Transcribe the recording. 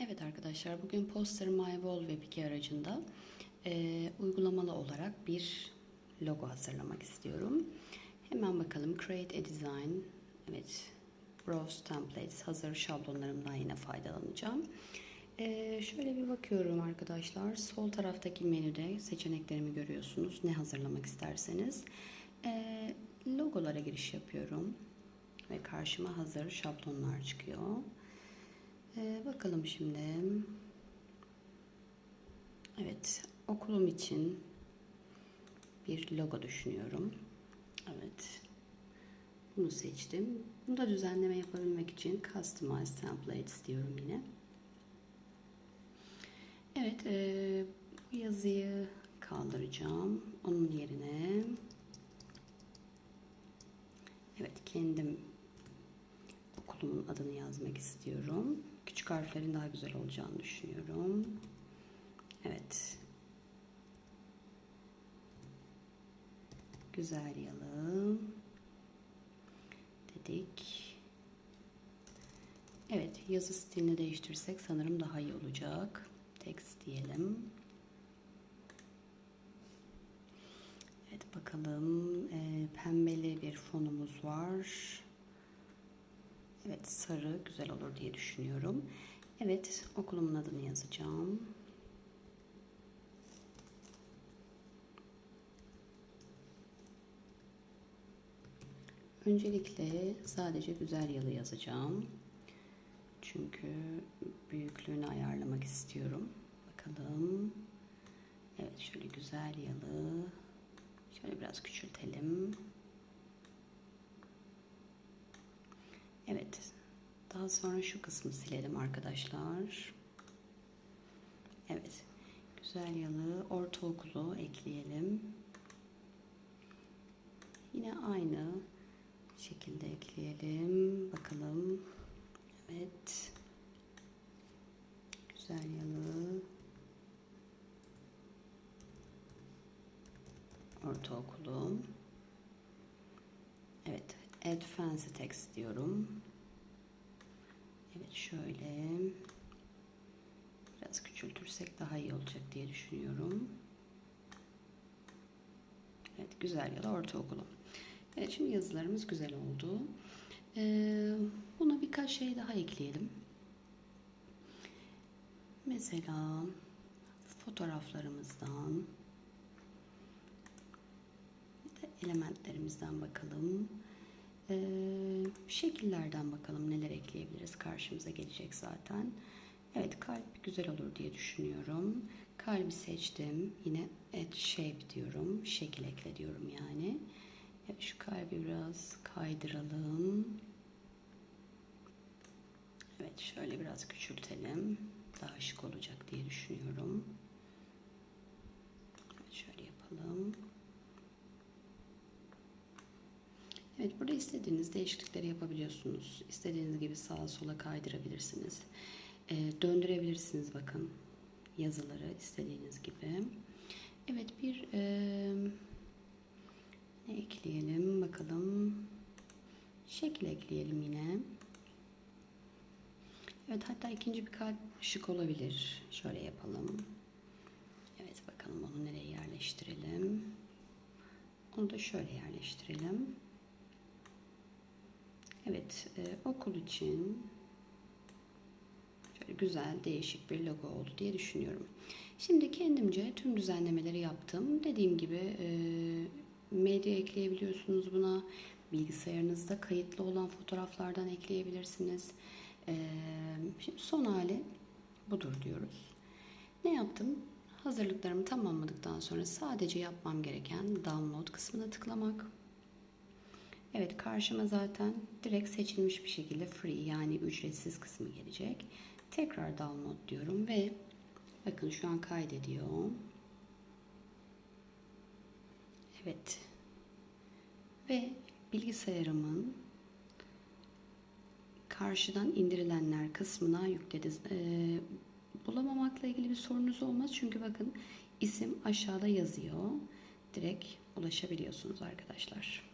Evet arkadaşlar bugün Poster My Wall Web 2 aracında e, uygulamalı olarak bir logo hazırlamak istiyorum. Hemen bakalım Create a Design. Evet Browse Templates hazır şablonlarımdan yine faydalanacağım. E, şöyle bir bakıyorum arkadaşlar. Sol taraftaki menüde seçeneklerimi görüyorsunuz. Ne hazırlamak isterseniz. E, logolara giriş yapıyorum. Ve karşıma hazır şablonlar çıkıyor. Ee, bakalım şimdi. Evet, okulum için bir logo düşünüyorum. Evet. Bunu seçtim. Bunda düzenleme yapabilmek için Customize Templates diyorum yine. Evet, e, bu yazıyı kaldıracağım. Onun yerine Evet, kendim okulumun adını yazmak istiyorum. Küçük harflerin daha güzel olacağını düşünüyorum. Evet. Güzel yalı. Dedik. Evet, yazı stilini değiştirsek sanırım daha iyi olacak. Text diyelim. Evet bakalım. E, pembeli bir fonumuz var. Evet sarı güzel olur diye düşünüyorum. Evet okulumun adını yazacağım. Öncelikle sadece güzel yalı yazacağım. Çünkü büyüklüğünü ayarlamak istiyorum. Bakalım. Evet şöyle güzel yalı. Şöyle biraz küçültelim. Evet. Daha sonra şu kısmı silelim arkadaşlar. Evet. Güzel yalı ortaokulu ekleyelim. Yine aynı şekilde ekleyelim. Bakalım. Evet. Güzel yalı ortaokulu. Add fancy text diyorum. Evet şöyle biraz küçültürsek daha iyi olacak diye düşünüyorum. Evet güzel ya da ortaokulu. Evet şimdi yazılarımız güzel oldu. Ee, buna birkaç şey daha ekleyelim. Mesela fotoğraflarımızdan elementlerimizden bakalım. Ee, şekillerden bakalım neler ekleyebiliriz. Karşımıza gelecek zaten. Evet kalp güzel olur diye düşünüyorum. Kalbi seçtim. Yine add shape diyorum. Şekil ekle diyorum yani. Evet, şu kalbi biraz kaydıralım. Evet şöyle biraz küçültelim. Daha şık olacak diye düşünüyorum. Evet, şöyle yapalım. Evet burada istediğiniz değişiklikleri yapabiliyorsunuz. İstediğiniz gibi sağa sola kaydırabilirsiniz. E, döndürebilirsiniz bakın yazıları istediğiniz gibi. Evet bir e, ne ekleyelim bakalım. Şekil ekleyelim yine. Evet hatta ikinci bir kalp şık olabilir. Şöyle yapalım. Evet bakalım onu nereye yerleştirelim. Onu da şöyle yerleştirelim. Evet, e, okul için şöyle güzel, değişik bir logo oldu diye düşünüyorum. Şimdi kendimce tüm düzenlemeleri yaptım. Dediğim gibi e, medya ekleyebiliyorsunuz buna. Bilgisayarınızda kayıtlı olan fotoğraflardan ekleyebilirsiniz. E, şimdi son hali budur diyoruz. Ne yaptım? Hazırlıklarımı tamamladıktan sonra sadece yapmam gereken download kısmına tıklamak. Evet karşıma zaten direkt seçilmiş bir şekilde free yani ücretsiz kısmı gelecek. Tekrar download diyorum ve bakın şu an kaydediyor. Evet. Ve bilgisayarımın karşıdan indirilenler kısmına yükledi. Ee, bulamamakla ilgili bir sorunuz olmaz. Çünkü bakın isim aşağıda yazıyor. Direkt ulaşabiliyorsunuz arkadaşlar.